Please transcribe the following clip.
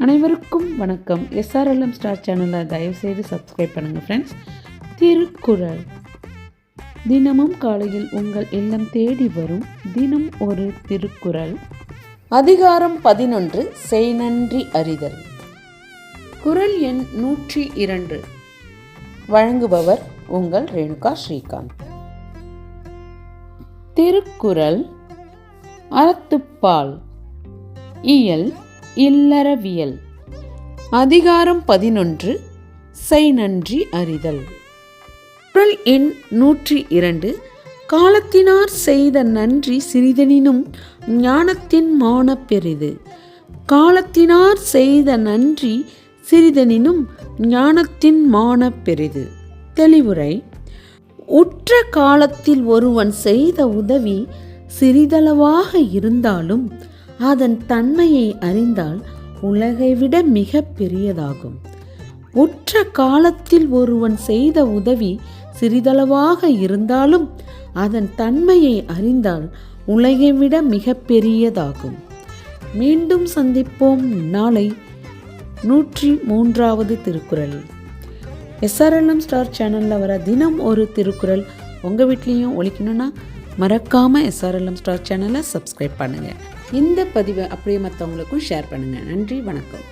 அனைவருக்கும் வணக்கம். SRLM star சேனலை தயவுசெய்து சப்ஸ்கிரைப் பண்ணுங்கள் ஃப்ரெண்ட்ஸ் திருக்குறள். தினமும் காலையில் உங்கள் இல்லம் தேடி வரும். தினம் ஒரு திருக்குறள். அதிகாரம் பதினொன்று செய் நன்றி அறிதல். குறள் எண் நூற்றி இரண்டு. வழங்குபவர் உங்கள் ரேணுகா ஸ்ரீகாந்த். திருக்குறள். அறத்துப்பால். இயல். இல்லறவியல். அதிகாரம் பதினொன்று செய் நன்றி அறிதல். குரல் எண் நூற்றி இரண்டு காலத்தினார் செய்த நன்றி சிறிதெனினும் ஞானத்தின் மான பெரிது. காலத்தினார் செய்த நன்றி சிறிதெனினும் ஞானத்தின் மான பெரிது. தெளிவுரை உற்ற காலத்தில் ஒருவன் செய்த உதவி சிறிதளவாக இருந்தாலும் அதன் தன்மையை அறிந்தால் உலகை விட மிக பெரியதாகும். உற்ற காலத்தில் ஒருவன் செய்த உதவி சிறிதளவாக இருந்தாலும் அதன் தன்மையை அறிந்தால் உலகை விட மிக பெரியதாகும். மீண்டும் சந்திப்போம் நாளை நூற்றி மூன்றாவது திருக்குறள். எஸ்ஆர்எல்எம் ஸ்டார் சேனலில் வர தினம் ஒரு திருக்குறள் உங்கள் வீட்லேயும் ஒழிக்கணும்னா மறக்காமல் எஸ்ஆர்எல்எம் ஸ்டார் சேனலை சப்ஸ்கிரைப் பண்ணுங்கள் இந்த பதிவை அப்படியே மற்றவங்களுக்கும் ஷேர் பண்ணுங்கள் நன்றி வணக்கம்.